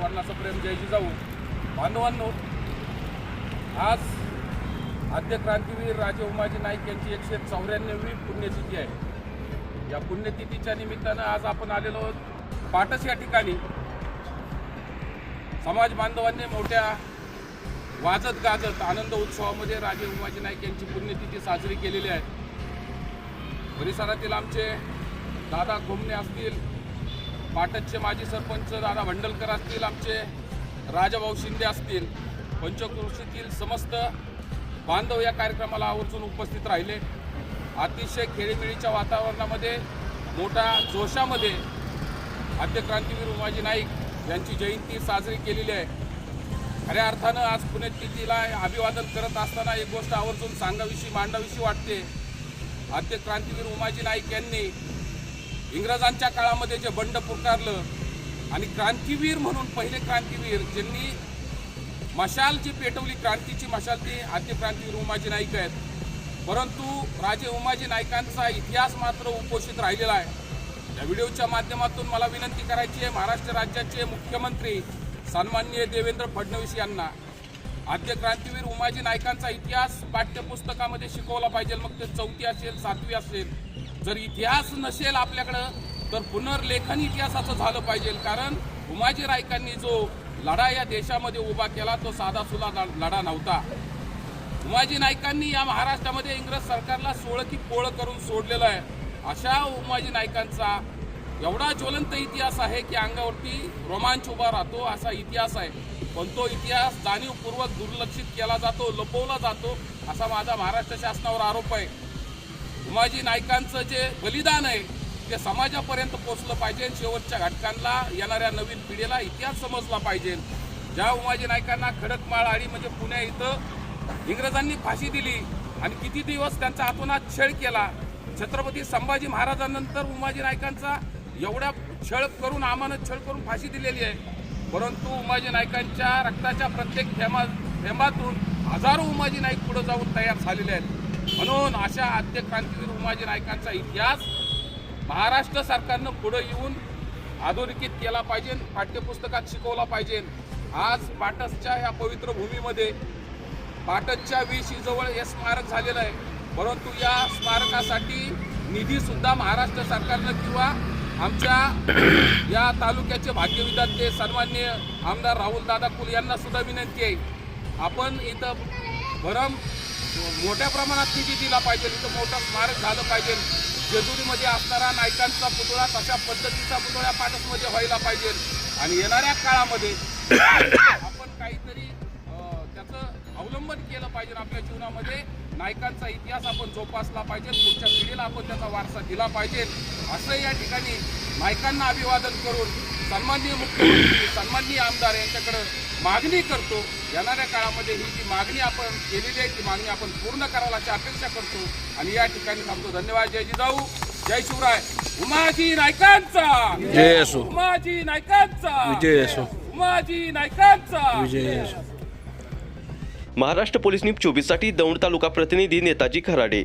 सर्वांना प्रेम जय जाऊ. बांधवांनो आज आद्य क्रांतीवीर राजे उमाजी नाईक यांची एकशे चौऱ्याण्णवी पुण्यतिथी आहे. या पुण्यतिथीच्या निमित्तानं आज आपण आलेलो आहोत पाटस या ठिकाणी. समाज बांधवांनी मोठ्या वाजत गाजत आनंद उत्सवामध्ये राजे उमाजी नाईक यांची पुण्यतिथी साजरी केलेली आहे. परिसरातील आमचे दादा घुमणे असतील पाटतचे माजी सरपंच दादा भंडलकर असतील आमचे राजाभाऊ शिंदे असतील पंचकृषीतील समस्त बांधव या कार्यक्रमाला आवर्जून उपस्थित राहिले. अतिशय खेळीमेळीच्या वातावरणामध्ये मोठ्या जोशामध्ये आद्य क्रांतीवीर उमाजी नाईक यांची जयंती साजरी केलेली आहे. खऱ्या अर्थानं आज पुण्यतिथीला अभिवादन करत असताना एक गोष्ट आवर्जून सांगाविषयी मांडावीशी वाटते. आद्य क्रांतीवीर उमाजी नाईक यांनी इंग्रजांच्या काळामध्ये जे बंड पुकारलं आणि क्रांतीवीर म्हणून पहिले क्रांतीवीर ज्यांनी मशाल जी पेटवली क्रांतीची मशाल ती आद्य क्रांतीवीर उमाजी नाईक आहेत. परंतु राजे उमाजी नाईकांचा इतिहास मात्र उपोषित राहिलेला आहे. या व्हिडिओच्या माध्यमातून मला विनंती करायची आहे महाराष्ट्र राज्याचे मुख्यमंत्री सन्माननीय देवेंद्र फडणवीस यांना. आद्य क्रांतीवीर उमाजी नाईकांचा इतिहास पाठ्यपुस्तकामध्ये शिकवला पाहिजे मग ते चौथी असेल सातवी असेल. जर इतिहास नसेल आपल्याकडं तर पुनर्लेखन इतिहासाचं झालं पाहिजे. कारण उमाजी रायकांनी जो लढा या देशामध्ये उभा केला तो साधा सुला लढा नव्हता. उमाजी नाईकांनी या महाराष्ट्रामध्ये इंग्रज सरकारला सोळं की पोळ करून सोडलेलं आहे. अशा उमाजी नायकांचा एवढा ज्वलंत इतिहास आहे की अंगावरती रोमांच उभा राहतो असा इतिहास आहे. पण तो इतिहास जाणीवपूर्वक दुर्लक्षित केला जातो लपवला जातो असा माझा महाराष्ट्र शासनावर आरोप आहे. उमाजी नायकांचं जे बलिदान आहे ते समाजापर्यंत पोचलं पाहिजे. शेवटच्या घटकांना येणाऱ्या नवीन पिढीला इतिहास समजला पाहिजे. ज्या उमाजी नायकांना खडकमाळ आळी म्हणजे पुण्या इथं इंग्रजांनी फाशी दिली आणि किती दिवस त्यांचा हातोनात छळ केला. छत्रपती संभाजी महाराजांनंतर उमाजी नायकांचा एवढ्या छळ करून आम्हाला छळ करून फाशी दिलेली आहे. परंतु उमाजी नायकांच्या रक्ताच्या प्रत्येक थेंबा थेंबातून हजारो उमाजी नाईक पुढे जाऊन तयार झालेले आहेत. म्हणून अशा आद्य क्रांतीवीर उमाजी नाईकांचा इतिहास महाराष्ट्र सरकारनं पुढे येऊन आधुनिकीत केला पाहिजे पाठ्यपुस्तकात शिकवला पाहिजे. आज पाटसच्या या पवित्र भूमीमध्ये पाटसच्या वेशीजवळ हे स्मारक झालेलं आहे. परंतु या स्मारकासाठी निधी सुद्धा महाराष्ट्र सरकारनं किंवा आमच्या या तालुक्याचे भाग्यविधाते सन्मान्य आमदार राहुल दादा कुल यांना सुद्धा विनंती आहे. आपण इथं भरम मोठ्या प्रमाणात निधी दिला पाहिजे इथं मोठं स्मारक झालं पाहिजे. जेजुरीमध्ये असणारा नायकांचा पुतळा तशा पद्धतीचा पुतळा पाटसमध्ये व्हायला पाहिजे. आणि येणाऱ्या काळामध्ये आपण काहीतरी त्याचं अवलंबन केलं पाहिजे आपल्या जीवनामध्ये. नायकांचा इतिहास आपण जोपासला पाहिजे पुढच्या पिढीला आपण त्याचा वारसा दिला पाहिजे. असं या ठिकाणी नायकांना अभिवादन करून सन्माननीय मुख्यमंत्री सन्माननीय आमदार यांच्याकडं मागणी करतो. येणाऱ्या काळामध्ये ही जी मागणी आपण केलेली आहे ती मागणी आपण पूर्ण करायची अपेक्षा करतो. आणि या ठिकाणी थांबतो. धन्यवाद जय जिजाऊ जय शिवराय. उमाजी नायकांचा. जय असो. उमाजी नायकांचा. विजय असो. उमाजी नायकांचा. विजय असो. महाराष्ट्र पोलीस न्यूज चोवीससाठी दौंड तालुका प्रतिनिधी नेताजी खराडे.